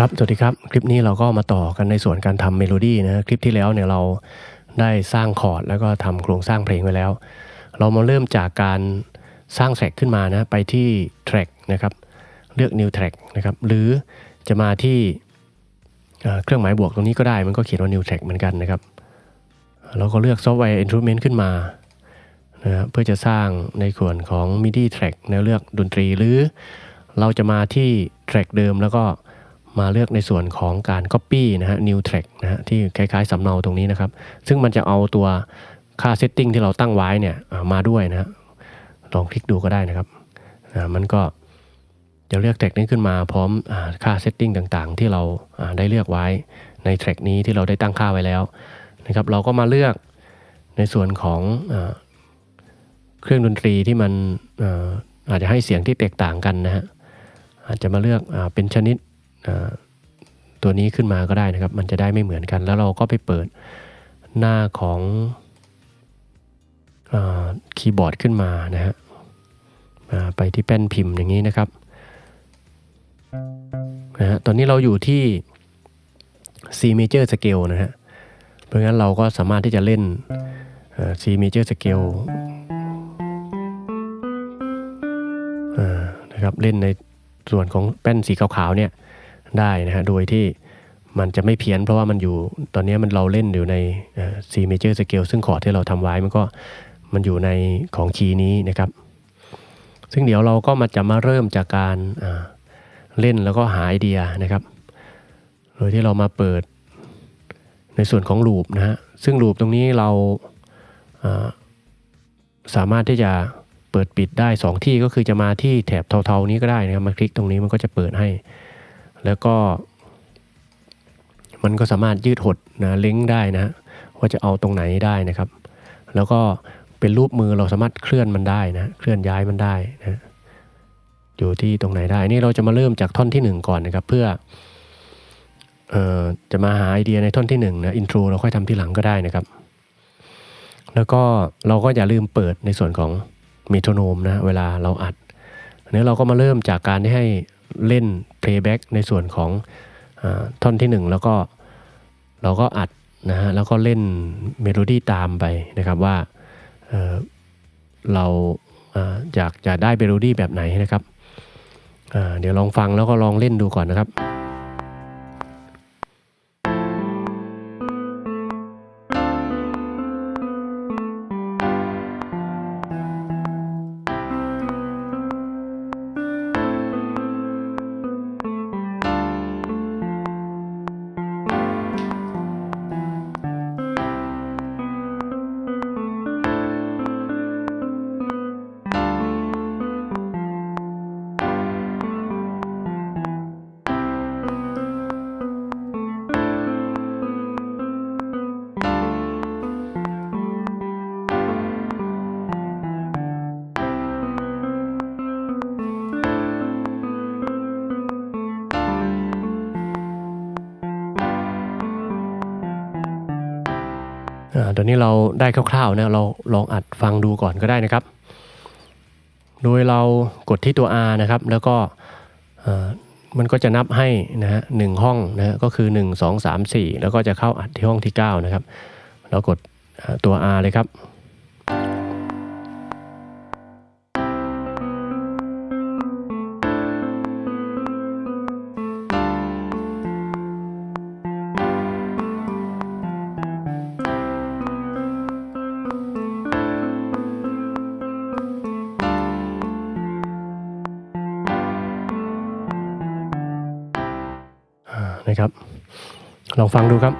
ครับ สวัสดีครับ คลิปนี้เราก็มาต่อกันในส่วนการทำเมโลดี้นะคลิปที่แล้วเนี่ยเราได้สร้างคอร์ดแล้วก็ทำโครงสร้างเพลงไว้แล้ว เรามาเริ่มจากการสร้างแทร็กขึ้นมานะไปที่ track นะครับเลือก new track นะครับหรือจะมาที่เครื่องหมายบวกตรงนี้ก็ได้มันก็เขียนว่า new track เหมือนกันนะครับเราก็เลือก software instrument ขึ้นมานะครับเพื่อจะสร้างในส่วนของ MIDI track แนวเลือกดนตรีหรือเราจะมาที่ track เดิมแล้วก็ มาเลือกในส่วนของการ copy นะฮะ new track นะฮะที่คล้ายๆสำเนาตรงนี้นะครับ ซึ่งมันจะเอาตัวค่า setting ที่เราตั้งไว้เนี่ยมาด้วยนะฮะลองคลิกดูก็ได้นะครับอ่ามันก็จะเลือก track นี้ขึ้นมาพร้อมอค่า setting ต่างๆ ที่เราได้เลือกไว้ใน track นี้ที่เราได้ตั้งค่าไว้แล้วนะครับเราก็มาเลือกในส่วนของอเครื่องดนตรีที่มันอาอาจจะให้เสียงที่แตกต่างกันนะฮะอาจจะมาเลือกอเป็นชนิด ตัวนี้ขึ้นมาก็ได้นะครับ มันจะได้ไม่เหมือนกัน แล้วเราก็ไปเปิดหน้าของอคีย์บอร์ดขึ้นมานะฮะไปที่แป้นพิมพ์อย่างนี้นะครับนะฮะตอนนี้เราอยู่ที่ C major scale นะฮะ เพราะงั้นเราก็สามารถที่จะเล่น C major scale นะครับ เล่นในส่วนของแป้นสีขาวๆเนี่ย ได้นะฮะโดยที่มันจะไม่เพี้ยนเพราะว่ามันอยู่ตอนนี้มันเราเล่นอยู่ใน C major scale ซึ่งคอร์ดที่เราทำไว้มันก็มันอยู่ในของคีย์นี้นะครับ ซึ่งเดี๋ยวเราก็มาจะมาเริ่มจากการเล่นแล้วก็หาไอเดียนะครับ โดยที่เรามาเปิดในส่วนของลูปนะฮะซึ่งลูปตรงนี้เราาสามารถที่จะเปิดปิดได้ 2 ที่ก็คือจะมาที่แถบเทาๆนี้ก็ได้นะครับมาคลิกตรงนี้มันก็จะเปิดให้ แล้วก็ มันก็สามารถยืดหดนะลิงก์ได้นะว่าจะเอาตรงไหนได้นะครับ แล้วก็เป็นรูปมือเราสามารถเคลื่อนมันได้นะเคลื่อนย้ายมันได้นะอยู่ที่ตรงไหนได้ นี่เราจะมาเริ่มจากท่อนที่หนึ่งก่อนนะครับ เพื่อออจะมาหาไอเดียในท่อนที่หนึ่งนะอินโทรเราค่อยทำที่หลังก็ได้นะครับ แล้วก็เราก็อย่าลืมเปิดในส่วนของเมโทรโนมนะเวลาเราอัดอันนี้เราก็มาเริ่มจากการที่ให้ เล่น playback ในส่วนของอท่อนที่หนึ่งแล้วก็เราก็อัดนะฮะแล้วก็เล่นเมโลดี้ตามไปนะครับว่าเเราอยากจะได้เมโลดี้แบบไหนนะครับเดี๋ยวลองฟังแล้วก็ลองเล่นดูก่อนนะครับ อ่าตอนนี้เราได้คร่าวๆนะเราลองอัดฟังดูก่อนก็ได้นะครับ โดยเรากดที่ตัว R นะครับ แล้วก็มันก็จะนับให้นะฮะหนึ่งห้องนะฮะก็คือ 1 2 3 4 แล้วก็จะเข้าอัดที่ห้องที่ 9 นะครับ เรากดตัว R เลยครับ นะครับ ลองฟังดูครับ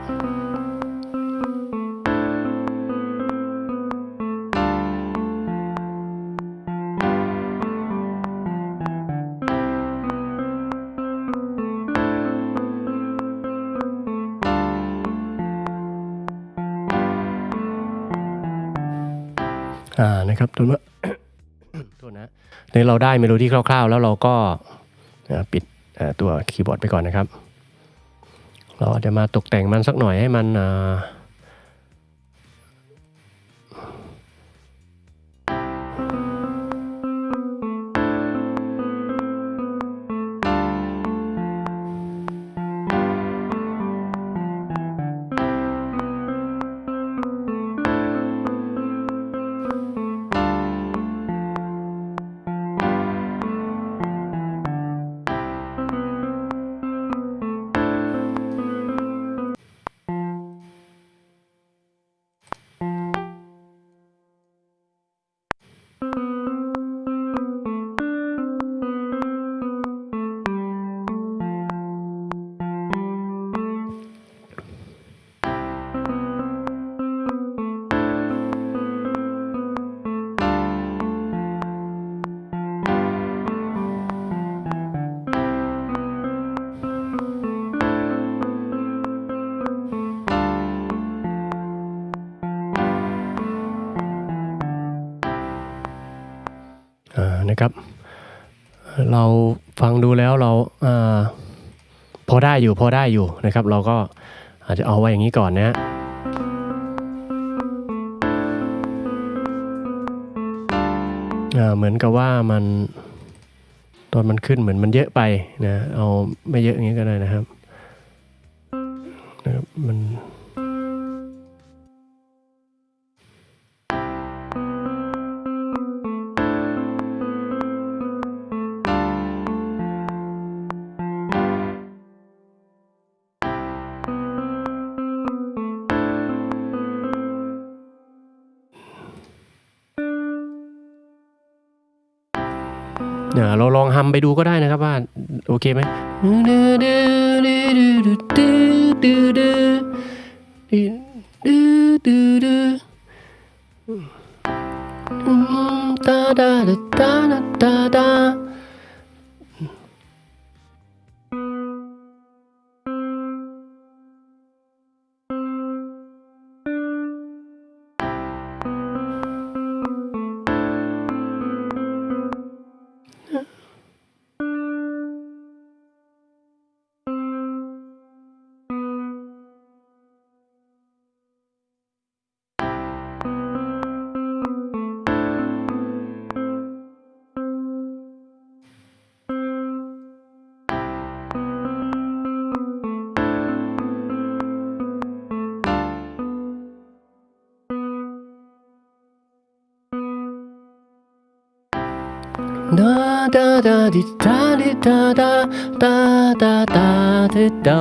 อ่านะครับตัวว่าโทษนะในเราได้เมโลดี้คร่าวๆ แล้วเราก็ปิดตัวคีย์บอร์ดไปก่อนนะครับ เราอาจจะมาตกแต่งมันสักหน่อยให้มันอ่า นะครับ เราฟังดูแล้วเราอาพอได้อยู่พอได้อยู่นะครับ เราก็อาจจะเอาไว้อย่างนี้ก่อนนะฮะเหมือนกับว่ามันตอนมันขึ้นเหมือนมันเยอะไปนะเอาไม่เยอะอย่างนี้ก็ได้นะครับนะครับมัน เดี๋ยวเราลองฮัมไปดูก็ได้นะครับว่า โอเคไหมตาดาตาดาตาดา ดาดิดาดิดาดาดาดาดาดิดา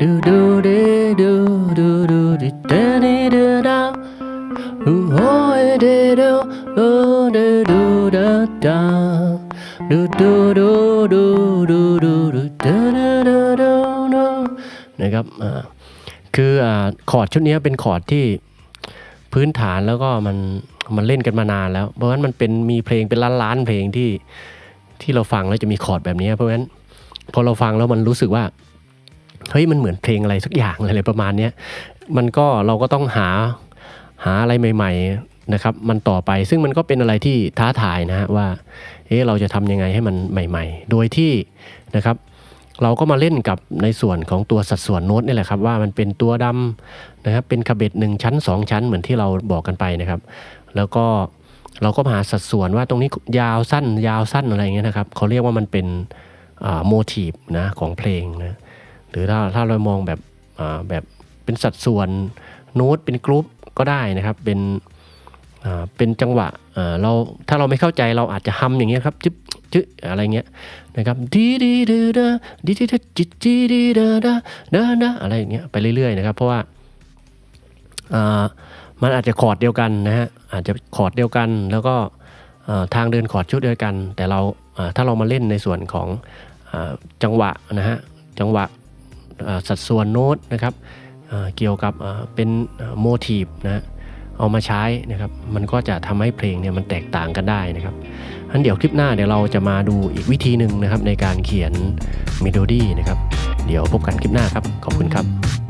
ดูดูดิดูดูดูดิดาดิดาดาดูโอ้ยดิดูดูดูดูดาดาดูดูดูดูดูดูดูดาดาดาดาดานะครับอ่าคืออ่าคอร์ดชุดนี้เป็นคอร์ดที่พื้นฐานแล้วก็มันมันเล่นกันมานานแล้ว เพราะฉะนั้นมันเป็นมีเพลงเป็นล้านล้านๆเพลงที่ ที่เราฟังแล้วจะมีคอร์ดแบบนี้เพราะฉะนั้นพอเราฟังแล้วมันรู้สึกว่าเฮ้ยมันเหมือนเพลงอะไรสักอย่างอะไรประมาณเนี้มันก็เราก็ต้องหาหาอะไรใหม่ ๆนะครับ มันต่อไปซึ่งมันก็เป็นอะไรที่ท้าทายนะฮะว่าเอ๊ะเราจะทำยังไงให้มันใหม่ ๆ โดยที่นะครับ เราก็มาเล่นกับในส่วนของตัวสัดส่วนโน้ตนี่แหละครับ ว่ามันเป็นตัวดำนะครับเป็นคาเบ็ดหนึ่งชั้น 2 ชั้นเหมือนที่เราบอกกันไปนะครับ แล้วก็ เราก็หาสัดส่วนว่าตรงนี้ยาวสั้น ยาวสั้นอะไรเงี้ยนะครับเขาเรียกว่ามันเป็นโมทีฟนะของเพลงนะหรือถ้าถ้าเรามองแบบแบบเป็นสัดส่วนโน้ตเป็นกรุ๊ปก็ได้นะครับเป็นเป็นจังหวะเราถ้าเราไม่เข้าใจเราอาจจะฮัมอย่างเงี้ยครับจึ๊บจึ๊อะไรเงี้ยนะครับดีดีดีดาดีดีดจิจีดีดาดาดาดาอะไรอย่างเงี้ยไปเรื่อยๆนะครับ เพราะว่า มันอาจจะคอร์ดเดียวกันนะฮะอาจจะคอร์ดเดียวกัน แล้วก็ทางเดินคอร์ดชุดเดียวกัน แต่เราถ้าเรามาเล่นในส่วนของอจังหวะนะฮะจังหวะสัดส่วนโน้ตนะครับเกี่ยวกับเป็นโมทีฟนะฮะเอามาใช้นะครับมันก็จะทำให้เพลงเนี่ยมันแตกต่างกันได้นะครับงั้นเดี๋ยวคลิปหน้าเดี๋ยวเราจะมาดูอีกวิธีหนึ่งนะครับในการเขียนเมโลดี้นะครับเดี๋ยวพบกันคลิปหน้าครับ ขอบคุณครับ